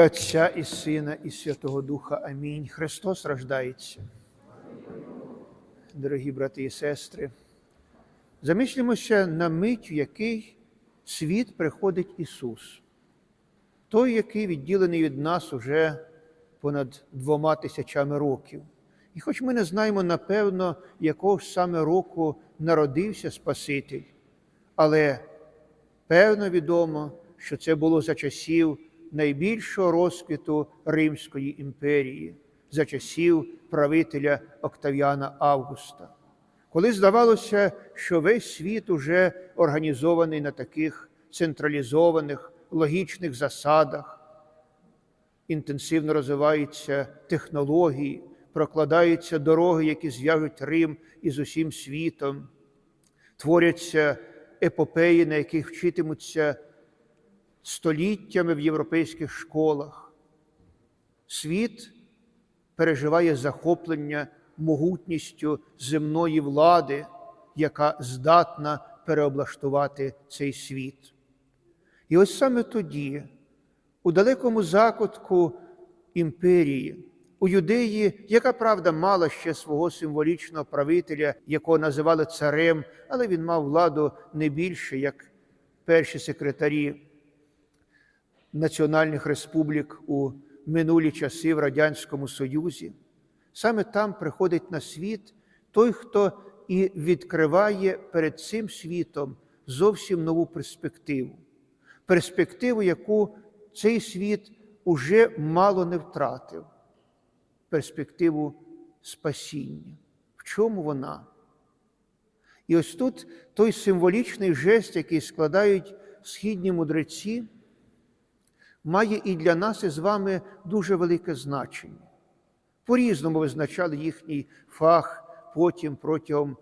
Ім'я Отця і Сина, і Святого Духа. Амінь. Христос рождається. Дорогі брати і сестри, замислимося на мить, в який світ приходить Ісус, той, який відділений від нас уже понад двома тисячами років. І хоч ми не знаємо, напевно, якого ж саме року народився Спаситель, але певно відомо, що це було за часів найбільшого розквіту Римської імперії, за часів правителя Октавіана Августа, коли здавалося, що весь світ уже організований на таких централізованих логічних засадах, інтенсивно розвиваються технології, прокладаються дороги, які зв'яжуть Рим із усім світом, творяться епопеї, на яких вчитимуться століттями в європейських школах. Світ переживає захоплення могутністю земної влади, яка здатна переоблаштувати цей світ. І ось саме тоді, у далекому закутку імперії, у юдеї, яка правда мала ще свого символічного правителя, якого називали царем, але він мав владу не більше, як перші секретарі національних республік у минулі часи в Радянському Союзі. Саме там приходить на світ той, хто і відкриває перед цим світом зовсім нову перспективу, перспективу, яку цей світ уже мало не втратив, перспективу спасіння. В чому вона? І ось тут той символічний жест, який складають східні мудреці, має і для нас із вами дуже велике значення. По-різному визначали їхній фах потім протягом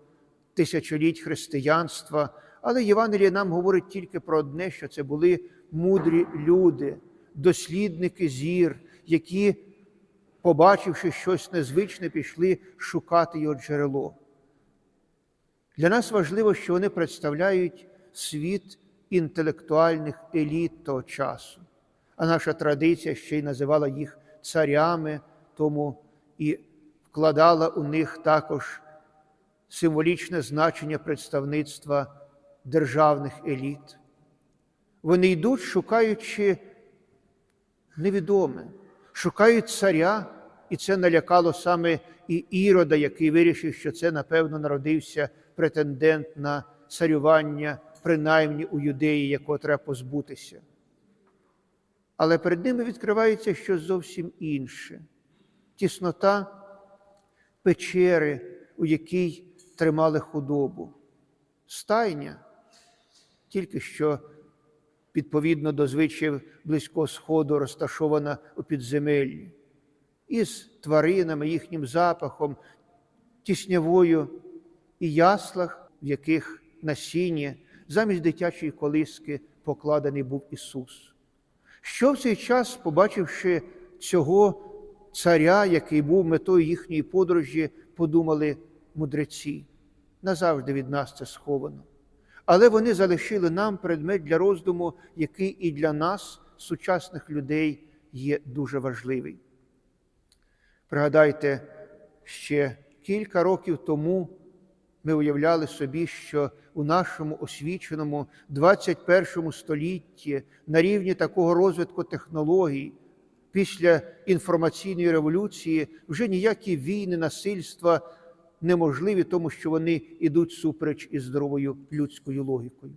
тисячоліть християнства, але Євангеліє нам говорить тільки про одне, що це були мудрі люди, дослідники зір, які, побачивши щось незвичне, пішли шукати його джерело. Для нас важливо, що вони представляють світ інтелектуальних еліт того часу а наша традиція ще й називала їх царями, тому і вкладала у них також символічне значення представництва державних еліт. Вони йдуть, шукаючи невідоме, шукають царя, і це налякало саме і Ірода, який вирішив, що це, напевно, народився претендент на царювання, принаймні у юдеї, якого треба позбутися але перед ними відкривається щось зовсім інше. Тіснота печери, у якій тримали худобу, стайня, тільки що, відповідно до звичаїв Близького Сходу, розташована у підземеллі, із тваринами, їхнім запахом, тіснявою і яслах, в яких на сіні замість дитячої колиски покладений був Ісус. Що в цей час, побачивши цього царя, який був метою їхньої подорожі, подумали мудреці. Назавжди від нас це сховано. Але вони залишили нам предмет для роздуму, який і для нас, сучасних людей, є дуже важливий. Пригадайте, ще кілька років тому ми уявляли собі, що у нашому освіченому 21 столітті на рівні такого розвитку технологій після інформаційної революції вже ніякі війни, насильства неможливі, тому що вони йдуть супереч із здоровою людською логікою.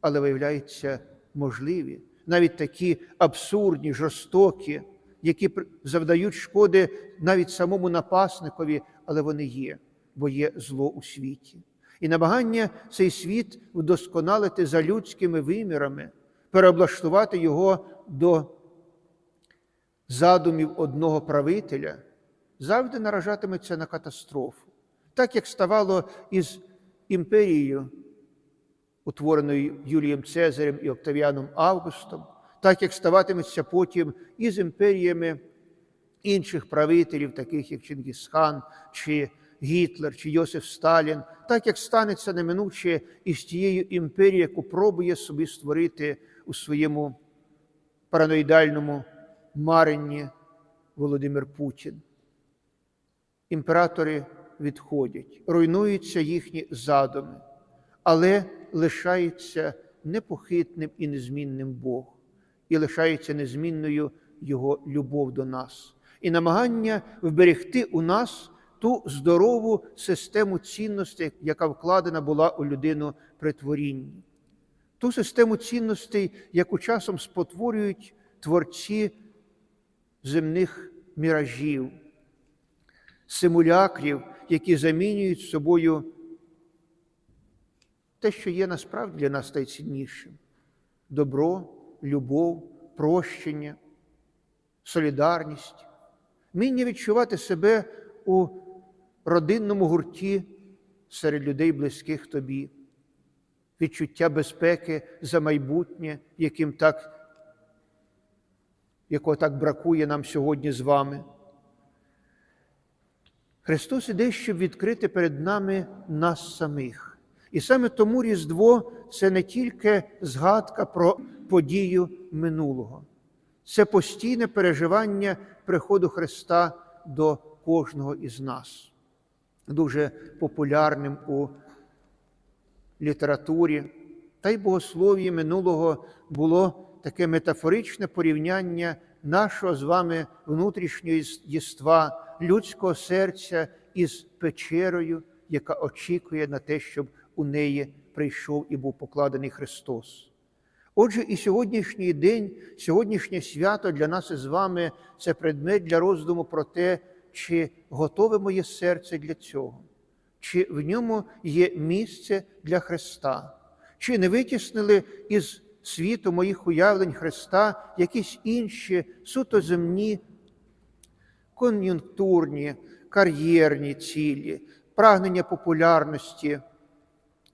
Але виявляється, можливі навіть такі абсурдні, жорстокі, які завдають шкоди навіть самому напасникові, але вони є бо є зло у світі. І намагання цей світ вдосконалити за людськими вимірами, переоблаштувати його до задумів одного правителя, завжди наражатиметься на катастрофу, так як ставало із імперією, утвореною Юлієм Цезарем і Октавіаном Августом, так як ставатиметься потім із імперіями інших правителів, таких як Чингісхан чи Гітлер чи Йосиф Сталін, так як станеться неминуче із тією імперією, яку пробує собі створити у своєму параноїдальному Марині Володимир Путін. Імператори відходять, руйнуються їхні задуми, але лишається непохитним і незмінним Бог, і лишається незмінною Його любов до нас, і намагання вберегти у нас ту здорову систему цінностей, яка вкладена була у людину при творінні, ту систему цінностей, яку часом спотворюють творці земних міражів, симулякрів, які замінюють собою те, що є насправді для нас найціннішим: добро, любов, прощення, солідарність, вміння відчувати себе у родинному гурті серед людей, близьких тобі, відчуття безпеки за майбутнє, яким так, якого так бракує нам сьогодні з вами. Христос іде, щоб відкрити перед нами нас самих. І саме тому Різдво це не тільки згадка про подію минулого, це постійне переживання приходу Христа до кожного із нас. Дуже популярним у літературі та й богослов'ї минулого було таке метафоричне порівняння нашого з вами внутрішнього єства, людського серця із печерою, яка очікує на те, щоб у неї прийшов і був покладений Христос. Отже, і сьогоднішній день, сьогоднішнє свято для нас із вами це предмет для роздуму про те, чи готове моє серце для цього, чи в ньому є місце для Христа, чи не витіснили із світу моїх уявлень Христа якісь інші суто земні, кон'юнктурні, кар'єрні цілі, прагнення популярності,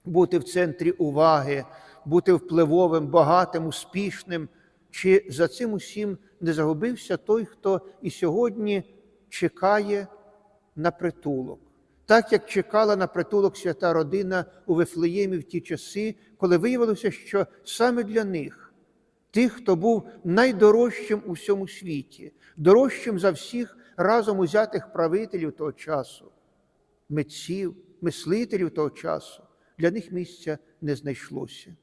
бути в центрі уваги, бути впливовим, багатим, успішним, чи за цим усім не загубився той, хто і сьогодні чекає на притулок, так як чекала на притулок свята родина у Вифлеємі в ті часи, коли виявилося, що саме для них, тих, хто був найдорожчим у всьому світі, дорожчим за всіх разом узятих правителів того часу, митців, мислителів того часу, для них місця не знайшлося.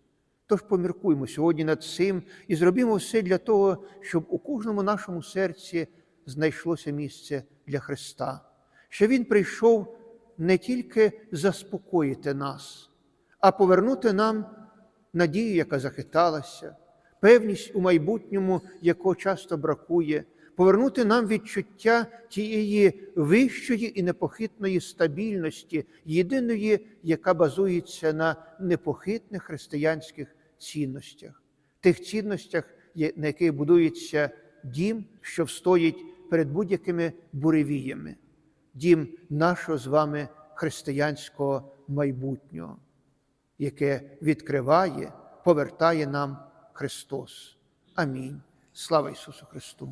Тож поміркуймо сьогодні над цим і зробімо все для того, щоб у кожному нашому серці знайшлося місце для Христа, що Він прийшов не тільки заспокоїти нас, а повернути нам надію, яка захиталася, певність у майбутньому, якого часто бракує, повернути нам відчуття тієї вищої і непохитної стабільності, єдиної, яка базується на непохитних християнських цінностях, тих цінностях, на яких будується дім, що встоїть перед будь-якими буревіями, дім нашого з вами християнського майбутнього, яке відкриває, повертає нам Христос. Амінь. Слава Ісусу Христу!